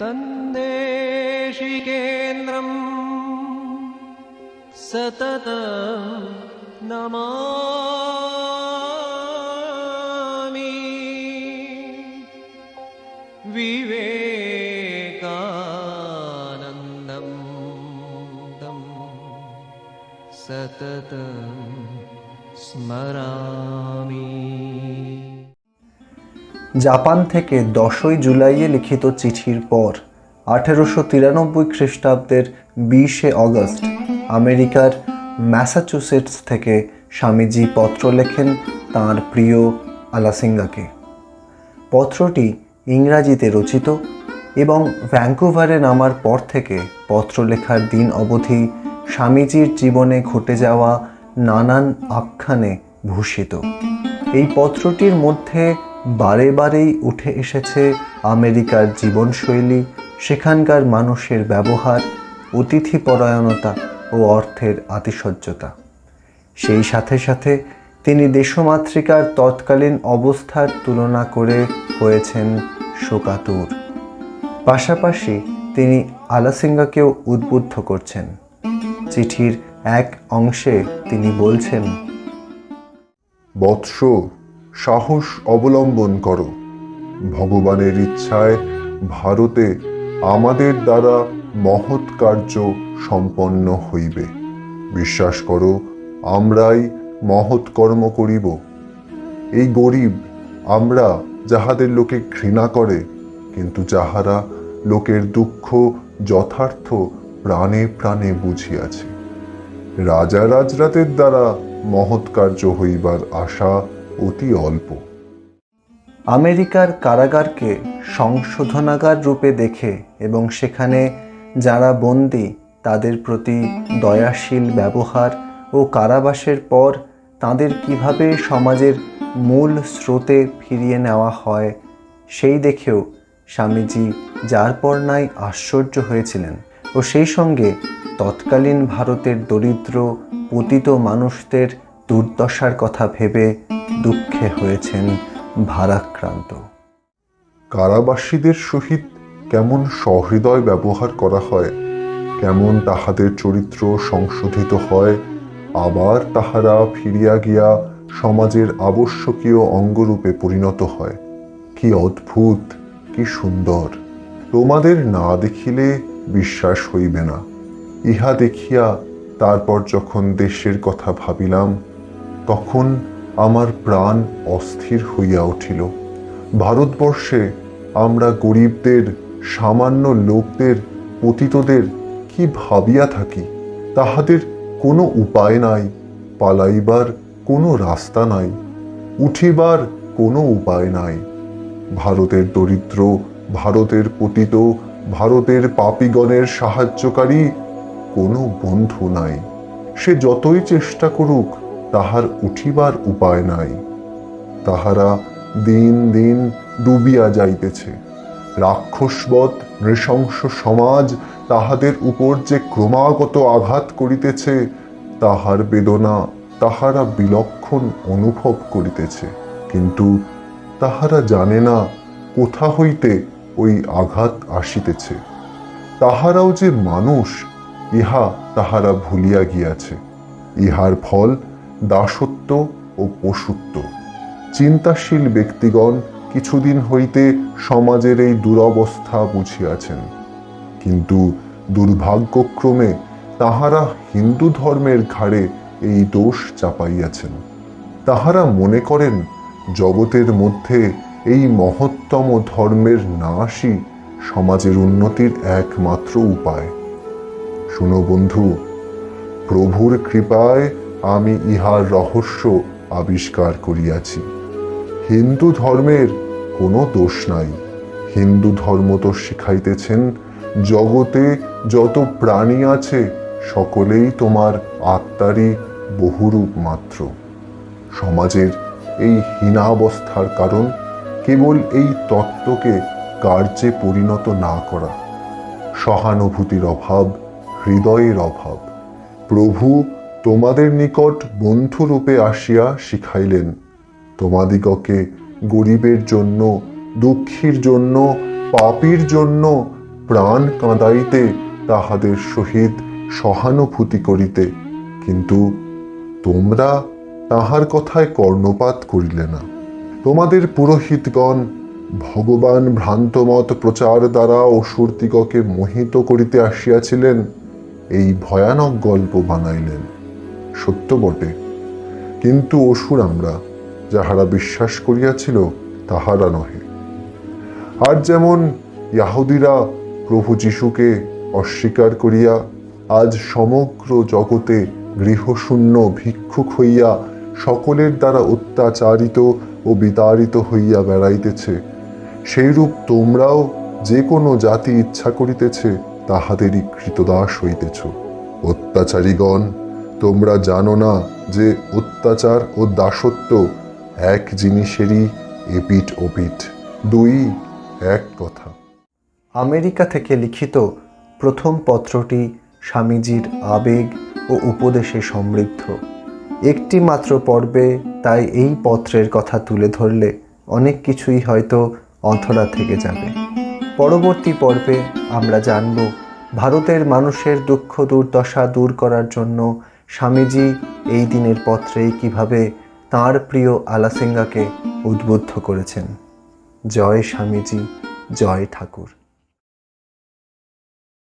तन्देशिकेन्द्रम् सतत नमामि। विवेकानन्दं सततं स्मरामि জাপান থেকে দশই জুলাইয়ে লিখিত চিঠির পর আঠেরোশো তিরানব্বই খ্রিস্টাব্দের বিশে অগস্ট আমেরিকার ম্যাসাচুসেটস থেকে স্বামীজি পত্র লেখেন তাঁর প্রিয় আলাসিঙ্গাকে। পত্রটি ইংরাজিতে রচিত এবং ভ্যাঙ্কুভারে নামার পর থেকে পত্র লেখার দিন অবধি স্বামীজির জীবনে ঘটে যাওয়া নানান আখ্যানে ভূষিত। এই পত্রটির মধ্যে বারে বারেই উঠে এসেছে আমেরিকার জীবনশৈলী, সেখানকার মানুষের ব্যবহার, অতিথিপরায়ণতা ও অর্থের আতিশয্যতা। সেই সাথে সাথে তিনি দেশমাতৃকার তৎকালীন অবস্থার তুলনা করে হয়েছেন শোকাতুর। পাশাপাশি তিনি আলাসিঙ্গাকেও উদ্বুদ্ধ করছেন। চিঠির এক অংশে তিনি বলছেন, বৎস সাহস অবলম্বন করো। ভগবানের ইচ্ছায় ভারতে আমাদের দ্বারা মহৎ কার্য সম্পন্ন হইবে। বিশ্বাস করো, আমরাই মহৎ কর্ম করিব। এই গরিব আমরা যাহাদের লোকে ঘৃণা করে, কিন্তু যাহারা লোকের দুঃখ যথার্থ প্রাণে প্রাণে বুঝিয়াছে। রাজা রাজরাতের দ্বারা মহৎ কার্য হইবার আশা অতি অল্প। আমেরিকার কারাগারকে সংশোধনাগার রূপে দেখে এবং সেখানে যারা বন্দী, তাদের প্রতি দয়াশীল ব্যবহার ও কারাবাসের পর তাদের কীভাবে সমাজের মূল স্রোতে ফিরিয়ে নেওয়া হয়, সেই দেখেও স্বামীজি যার পর নাই আশ্চর্য হয়েছিলেন। ও সেই সঙ্গে তৎকালীন ভারতের দরিদ্র, পতিত মানুষদের দুর্দশার কথা ভেবে দুঃখে হয়েছেন ভারাক্রান্ত। কারাবাসীদের সহিত কেমন সহৃদয় ব্যবহার করা হয়, কেমন তাহাদের চরিত্র সংশোধিত হয়, আবার তাহারা ফিরিয়া গিয়া সমাজের আবশ্যকীয় অঙ্গরূপে পরিণত হয়। কি অদ্ভুত, কি সুন্দর। তোমাদের না দেখিলে বিশ্বাস হইবে না। ইহা দেখিয়া তারপর যখন দেশের কথা ভাবিলাম তখন আমার প্রাণ অস্থির হইয়া উঠিল। ভারতবর্ষে আমরা গরিবদের, সামান্য লোকদের, পতিতদের কি ভাবিয়া থাকি, তাহাদের কোনো উপায় নাই, পালাইবার কোনো রাস্তা নাই, উঠিবার কোনো উপায় নাই। ভারতের দরিদ্র, ভারতের পতিত, ভারতের পাপিগণের সাহায্যকারী কোনো বন্ধু নাই। সে যতই চেষ্টা করুক তাহার উঠিবার উপায় নাই। তাহারা দিন দিন ডুবিয়া যাইতেছে। রাক্ষসবৎ, নৃশংস সমাজ তাহাদের উপর যে ক্রমাগত আঘাত করিতেছে, তাহার বেদনা তাহারা বিলক্ষণ অনুভব করিতেছে। কিন্তু তাহারা জানে না কোথা হইতে ওই আঘাত আসিতেছে। তাহারাও যে মানুষ, ইহা তাহারা ভুলিয়া গিয়াছে। ইহার ফল দাসত্ব ও পশুত্ব। চিন্তাশীল ব্যক্তিগণ কিছুদিন হইতে সমাজের এই দুরবস্থা বুঝিয়াছেন। কিন্তু দুর্ভাগ্যক্রমে তাহারা হিন্দু ধর্মের ঘাড়ে এই দোষ চাপাইয়াছেন। তাহারা মনে করেন, জগতের মধ্যে এই মহত্তম ধর্মের নাশই সমাজের উন্নতির একমাত্র উপায়। শুনো বন্ধু, প্রভুর কৃপায় আমি ইহার রহস্য আবিষ্কার করিয়াছি। হিন্দু ধর্মের কোনো দোষ নাই। হিন্দু ধর্ম তো শিখাইতেছেন, জগতে যত প্রাণী আছে, সকলেই তোমার আত্মারই বহুরূপ মাত্র। সমাজের এই হীনাবস্থার কারণ কেবল এই তত্ত্বকে কার্যে পরিণত না করা। সহানুভূতির অভাব, হৃদয়ের অভাব, প্রভু তোমাদের নিকট বন্ধুরূপে আসিয়া শিখাইলেন। তোমাদিগকে গরিবের জন্য, দুঃখীর জন্য, পাপীর জন্য প্রাণ কাঁদাইতে তাহাদের সহিত সহানুভূতি করিতে। কিন্তু তোমরা তাহার কথায় কর্ণপাত করিলে না। তোমাদের পুরোহিতগণ ভগবান ভ্রান্তমত প্রচার দ্বারা অসুরদিগকে মোহিত করিতে আসিয়াছিলেন, এই ভয়ানক গল্প বানাইলেন। সত্য বটে। কিন্তু অসুর আমরা, যাহারা বিশ্বাস করিয়াছিল, তাহারা নহে। আর যেমন ইয়াহুদিরা প্রভু যিশুকে অস্বীকার করিয়া আজ সমগ্র জগতে গৃহশূন্য ভিক্ষুক হইয়া সকলের দ্বারা অত্যাচারিত ও বিতাড়িত হইয়া বেড়াইতেছে, সেইরূপ তোমরাও যে কোনো জাতি ইচ্ছা করিতেছে, তাহাদেরই কৃতদাস হইতেছ। অত্যাচারীগণ তোমরা জানো না যে অত্যাচার ও দাসত্ব এক জিনিসেরই এপিঠ ওপিঠ, দুই এক কথা। আমেরিকা থেকে লিখিত প্রথম পত্রটি স্বামীজির আবেগ ও উপদেশে সমৃদ্ধ। একটি মাত্র পর্বে তাই এই পত্রের কথা তুলে ধরলে অনেক কিছুই হয়তো অধরা থেকে যাবে। পরবর্তী পর্বে আমরা জানব ভারতের মানুষের দুঃখ দুর্দশা দূর করার জন্য স্বামীজি এই দিনের পত্রেই কীভাবে তার প্রিয় আলাসেঙ্গাকে উদ্বুদ্ধ করেছেন। জয় স্বামীজি জয় ঠাকুর।